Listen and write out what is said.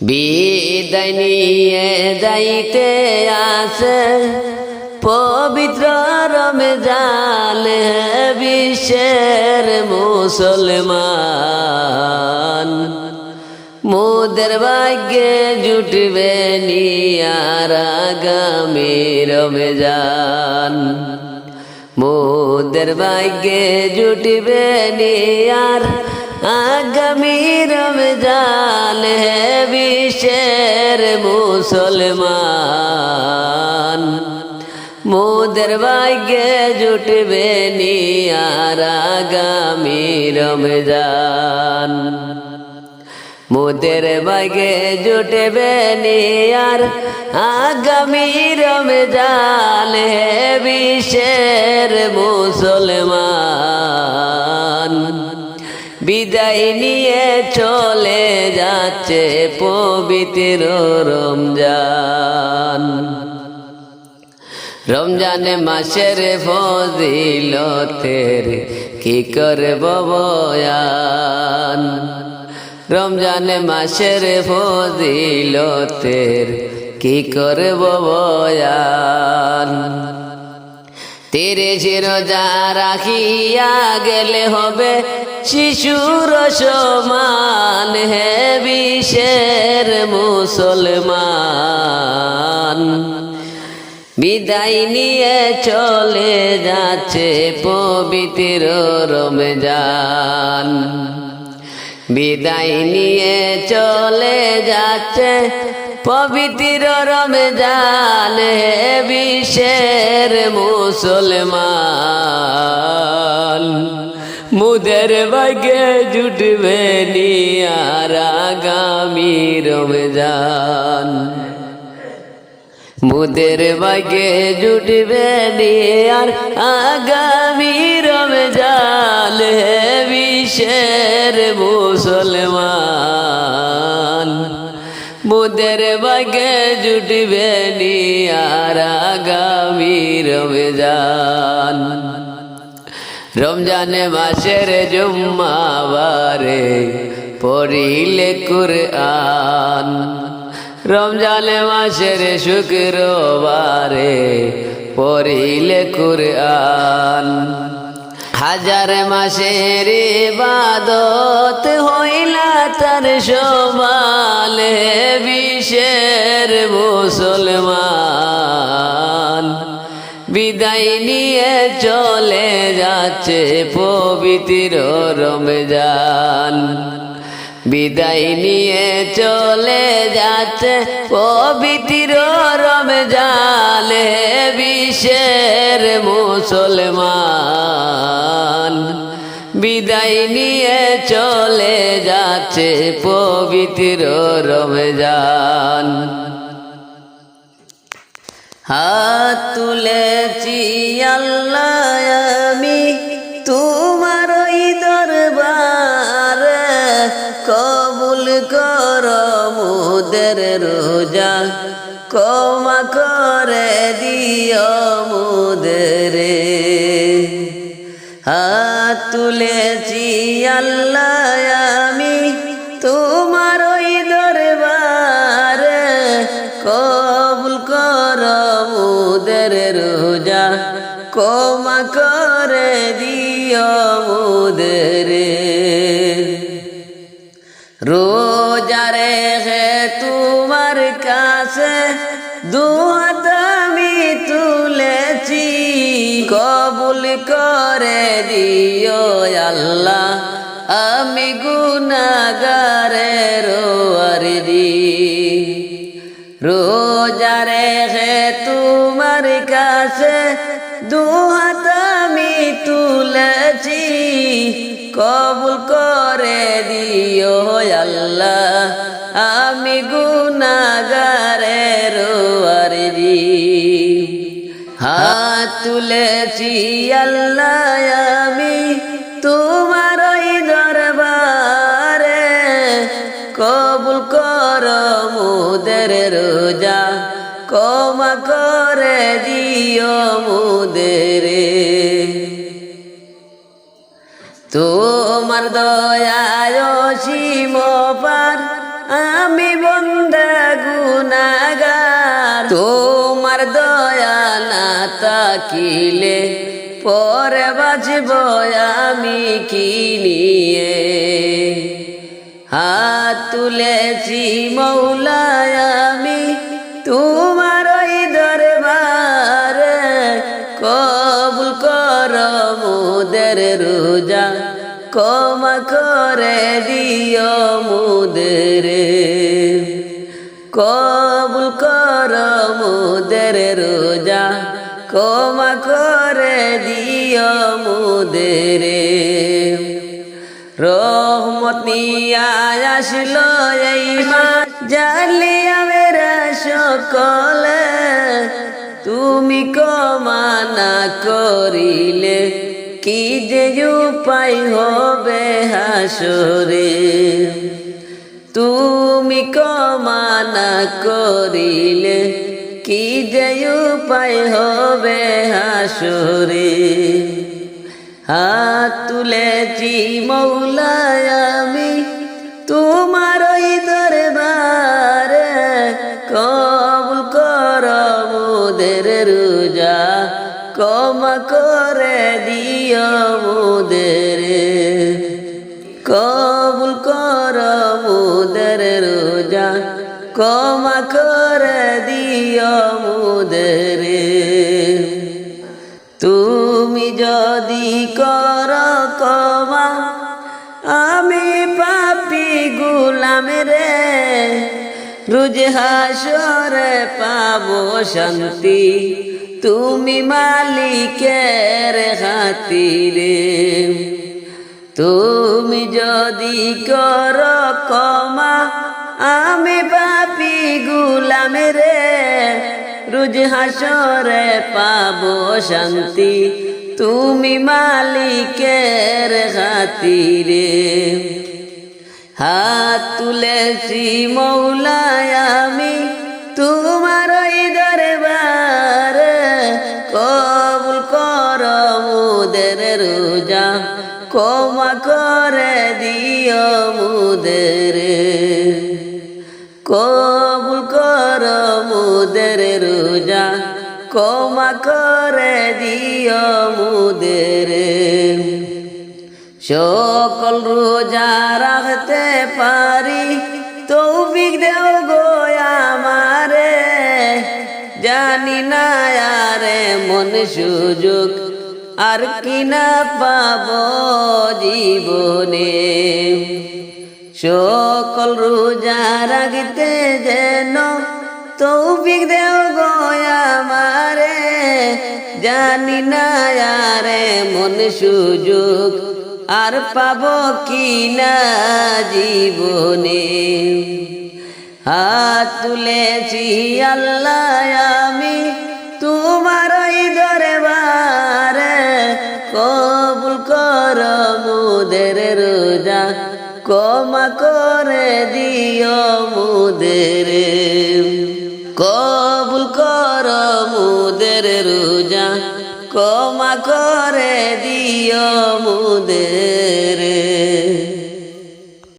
বিদায় নিয়ে যাইতে আসে, পবিত্র রমজান বিশ্বের মুসলমান। মোদের ভাগ্যে জুটবে নিয়ার আগামী রমজান। মোদের ভাগ্যে জুটবে নিয়ার আগামী রমজান হে বিশ্বের মুসলমান। মোদের ভাগ্যে জুটবে নিয়ার আগামী রমজান। মোদের বাগে জুটবে নিয়ার আগামী রমজান হে বিশ্বের মুসলমান। বিদায় নিয়ে চলে যাচ্ছে পবিত্র রমজান। রমজানে মাসের ফজিলতের কি করব বয়ান? রমজানে মাসের ফজিলতের কি করব বয়ান? তেরে রোজা রাখিয়া গেলে হবে শিশুর সমান হে বিশ্বের মুসলমান। বিদায় নিয়ে চলে যাচ্ছে পবিত্র রমজান। বিদায় নিয়ে চলে যাচ্ছে পবিত্র রমজান হে বিশ্বের মুসলমান। মুদের বাগে জুটবে নিয়ার আগামী রমজান। মুদের বাগে জুটবে আর আগামী রমজান হে বিশ্বের মুসলমান। মুদের বাগে জুটবে আর আগামী রমজান। রমজান মাসের জুম্মাবারে পড়িলে কুরআন। রমজান মাসের শুক্রবারে পড়িলে কুরআন। হাজার মাসের বাদত হইলা তার সমাল বিশ্বের মুসলমান বিদায় নিয়ে চলে যাচ্ছে পবিত্র রমজান। বিদায় নিয়ে চলে যাচ্ছে পবিত্র রমজান হে বিশ্বের মুসলমান। বিদায় নিয়ে চলে যাচ্ছে পবিত্র রমজান। হাত তুলেছি আল্লাহ আমি, তোমার ওই দরবার কবুল কর মুদের রোজা কমা করে দিও মুদরে। হাত তুলেছি আল্লাহ মুদের রোজা কমা করে দিও মুদরে রোজা রেখে তোমার কাছে দুহাত আমি তুলেছি, কবুল করে দিও আল্লাহ, আমি গুনাগারের আরজি রোজা কবুল করে দিও আল্লাহ। আমি গুনাগারের আরজি হাত তুলেছি আল্লাহ তোমার দয়ায় সীম পার। আমি বন্দা গুনাগার। তোমার দয়া না তাকিলে পরে বাজব আমি কি নিয়ে? হাত তুলেছি মৌলায় আমি তোমার ওই দরবারে। কবুল কর মোদের রোজা। ক্ষমা করে দিও মুদেরে। কবুল কর মুদের রোজা। ক্ষমা করে দিও মুদেরে। রহমত নিয়া আসলো এই মা সকলে। তুমি কমানা করিলে কি যে উপায় হবে হাসরে? তুমি কমানা করিলে কি যে উপায় হবে হাসরে? হাত তুলেছি মৌলায় আমি, তোমার ওই দরবারে। কবুল কর মুদের রোজা, ক্ষমা করে দিও মুদের কবুল কর মুদের রোজা ক্ষমা করে দিও মুদের তুমি যদি কর কমা আমি পাপি গুলাম রে, রুজ হাসরে পাবো শান্তি। তুমি মালিকের হাতিরে তুমি যদি কর কমা আমি পাপি গুলাম রে। রুজ হাসরে পাবো শান্তি, তুমি মালিকের খাতিরে। হাত তুলেছি মৌলায় আমি, তোমার ওই দরবারে মুদের রোজা ক্ষমা করে দিও মুদের। কবুল কর মুদের রোজা, ক্ষমা করে দিও মুদের। সকল রোজা রাখতে পারি, তৌফিক দেও গো জানি না আরে মন সুযোগ আর কি না পাব জীবনে? সকল রোজা রাখতে যেন তৌফিক দেও গো আমারে। জানি না আরে মন সুযোগ আর পাব কি না জীবনে। হাত তুলেছি আল্লাহ আমি তোমার ওই দরবারে কবুল কর মুদের রোজা, ক্ষমা করে দিও মুদের। কবুল কর মুদের রোজা, ক্ষমা করে দিও মুদের।